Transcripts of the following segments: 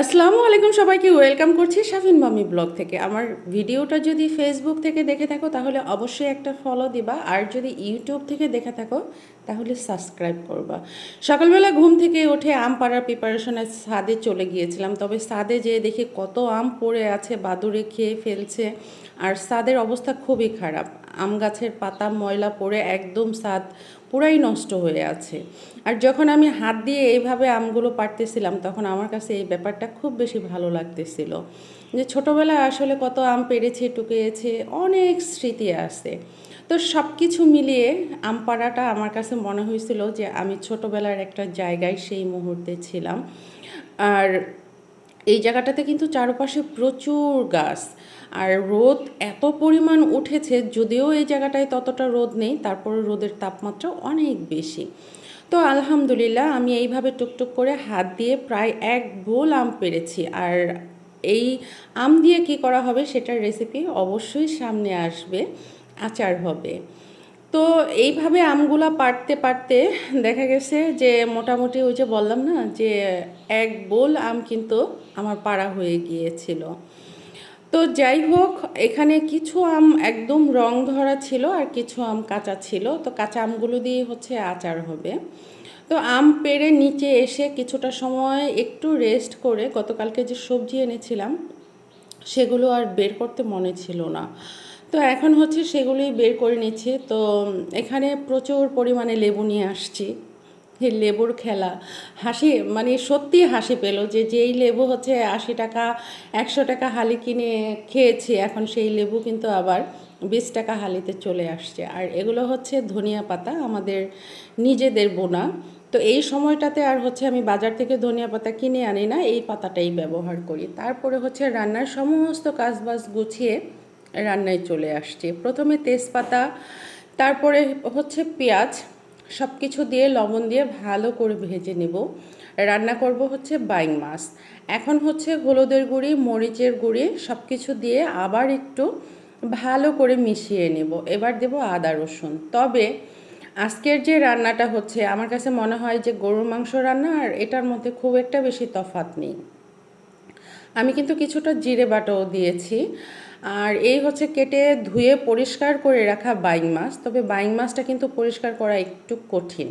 আসসালামু আলাইকুম সবাইকে, ওয়েলকাম করছি শাফিন মামি ব্লগ থেকে। আমার ভিডিওটা যদি ফেসবুক থেকে দেখে থাকো, তাহলে অবশ্যই একটা ফলো দিবা। আর যদি ইউটিউব থেকে দেখে থাকো, তাহলে সাবস্ক্রাইব করবা। সকালবেলা ঘুম থেকে উঠে আম পাড়ার প্রিপারেশনে সাদে চলে গিয়েছিলাম। তবে সাদে যেয়ে দেখি কত আম পড়ে আছে, বাদুড়ে খেয়ে ফেলছে। আর ছাদের অবস্থা খুবই খারাপ। আম গাছের পাতা, ময়লা পড়ে একদম স্বাদ পুরাই নষ্ট হয়ে আছে। আর যখন আমি হাত দিয়ে এইভাবে আমগুলো পাড়তেছিলাম, তখন আমার কাছে এই ব্যাপারটা খুব বেশি ভালো লাগতেছিল। যে ছোটোবেলায় আসলে কত আম পেরেছে টুকিয়েছে অনেক স্মৃতি আছে। তো সব কিছু মিলিয়ে আম পাড়াটা আমার কাছে মনে হয়েছিল যে আমি ছোটোবেলার একটা জায়গায় সেই মুহূর্তে ছিলাম। আর এই জায়গাটাতে কিন্তু চারপাশে প্রচুর গাছ। আর রোদ এত পরিমাণ উঠেছে, যদিও এই জায়গাটায় ততটা রোদ নেই তারপরে রোদের তাপমাত্রা অনেক বেশি। তো আলহামদুলিল্লাহ, আমি এইভাবে টুকটুক করে হাত দিয়ে প্রায় এক বোল আম পেরেছি। আর এই আম দিয়ে কি করা হবে, সেটার রেসিপি অবশ্যই সামনে আসবে, আচার হবে। তো এইভাবে আমগুলা পারতে পারতে দেখা গেছে যে মোটামুটি ওই যে বললাম না যে এক বোল আম কিন্তু আমার পাড়া হয়ে গিয়েছিল। তো যাই হোক, এখানে কিছু আম একদম রং ধরা ছিল আর কিছু আম কাঁচা ছিল। তো কাঁচা আমগুলো দিয়ে হচ্ছে আচার হবে। তো আম পেড়ে নিচে এসে কিছুটা সময় একটু রেস্ট করে গতকালকে যে সবজি এনেছিলাম, সেগুলো আর বের করতে মনে ছিল না। তো এখন হচ্ছে সেগুলোই বের করে নিচ্ছি। তো এখানে প্রচুর পরিমাণে লেবু নিয়ে আসছি। লেবুর খেলা। হাসি মানে সত্যি হাসি পেল যে যেই লেবু হচ্ছে আশি টাকা, একশো টাকা হালি কিনে খেয়েছি, এখন সেই লেবু কিন্তু আবার বিশ টাকা হালিতে চলে আসছে। আর এগুলো হচ্ছে ধনিয়া পাতা, আমাদের নিজেদের বোনা। তো এই সময়টাতে আর হচ্ছে আমি বাজার থেকে ধনিয়া পাতা কিনে আনি না, এই পাতাটাই ব্যবহার করি। তারপরে হচ্ছে রান্নার সমস্ত কাজবাজ গুছিয়ে রান্নায় চলে আসছে। প্রথমে তেজপাতা, তারপরে হচ্ছে পেঁয়াজ সব কিছু দিয়ে লবণ দিয়ে ভালো করে ভেজে নেব। রান্না করব হচ্ছে বাইং মাছ। এখন হচ্ছে হলুদের গুঁড়ি, মরিচের গুঁড়ি সব কিছু দিয়ে আবার একটু ভালো করে মিশিয়ে নেব। এবার দেব আদা, রসুন। তবে আজকের যে রান্নাটা হচ্ছে, আমার কাছে মনে হয় যে গরুর মাংস রান্না আর এটার মধ্যে খুব একটা বেশি তফাত নেই। আমি কিন্তু কিছুটা জিরে বাটাও দিয়েছি। আর এই হচ্ছে কেটে ধুয়ে পরিষ্কার করে রাখা বাইং মাছ। তবে বাইং মাছটা কিন্তু পরিষ্কার করা একটু কঠিন।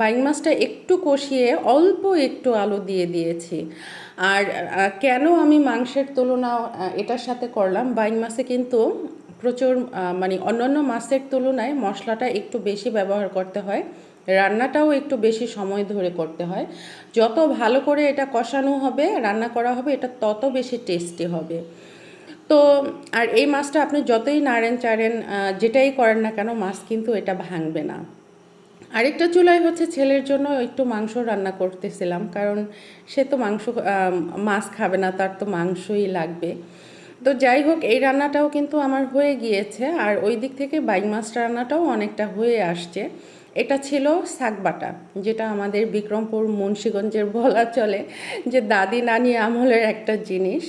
বাইং মাছটা একটু কষিয়ে অল্প একটু আলু দিয়ে দিয়েছি। আর কেন আমি মাংসের তুলনা এটার সাথে করলাম? বাইং মাছে কিন্তু প্রচুর মানে অন্যান্য মাছের তুলনায় মশলাটা একটু বেশি ব্যবহার করতে হয়। রান্নাটাও একটু বেশি সময় ধরে করতে হয়। যত ভালো করে এটা কষানো হবে, রান্না করা হবে, এটা তত বেশি টেস্টি হবে। তো, আর এই মাছটা আপনি যতই নাড়েন চাড়েন যেটাই করেন না কেন, মাছ কিন্তু এটা ভাঙবে না। আরেকটা চুলায় হচ্ছে ছেলের জন্য একটু মাংস রান্না করতেছিলাম, কারণ সে তো মাংস মাছ খাবে না, তার তো মাংসই লাগবে। তো যাই হোক, এই রান্নাটাও কিন্তু আমার হয়ে গিয়েছে, আর ওই দিক থেকে বাইক মাছ রান্নাটাও অনেকটা হয়ে আসছে। এটা ছিল শাকবাটা যেটা আমাদের বিক্রমপুর মুন্সীগঞ্জের বলা চলে, যে দাদি নানি আমলের একটা জিনিস।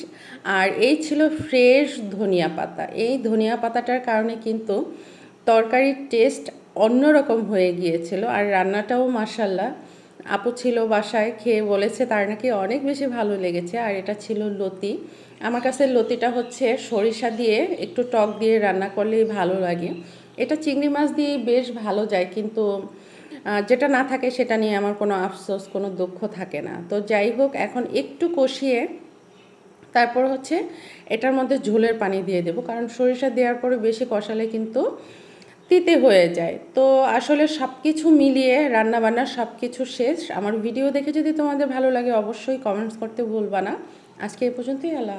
আর এই ছিল ফ্রেশ ধনিয়া পাতা। এই ধনিয়া পাতাটার কারণে কিন্তু তরকারির টেস্ট অন্যরকম হয়ে গিয়েছিল। আর রান্নাটাও মাসাল্লাহ আপু ছিল বাসায়, খেয়ে বলেছে তার নাকি অনেক বেশি ভালো লেগেছে। আর এটা ছিল লতি। আমার কাছে লতিটা হচ্ছে সরিষা দিয়ে একটু টক দিয়ে রান্না করলেই ভালো লাগে। এটা চিংড়ি মাছ দিয়ে বেশ ভালো যায়, কিন্তু যেটা না থাকে সেটা নিয়ে আমার কোনো আফসোস, কোনো দুঃখ থাকে না। তো যাই হোক, এখন একটু কষিয়ে তারপর হচ্ছে এটার মধ্যে ঝোলের পানি দিয়ে দেবো, কারণ সরিষা দেওয়ার পরে বেশি কষালে কিন্তু তিতে হয়ে যায়। তো আসলে সব কিছু মিলিয়ে রান্নাবান্না সব কিছু শেষ। আমার ভিডিও দেখে যদি তোমাদের ভালো লাগে, অবশ্যই কমেন্টস করতে ভুলবা না। আজকে এ পর্যন্তই, আল্লাহ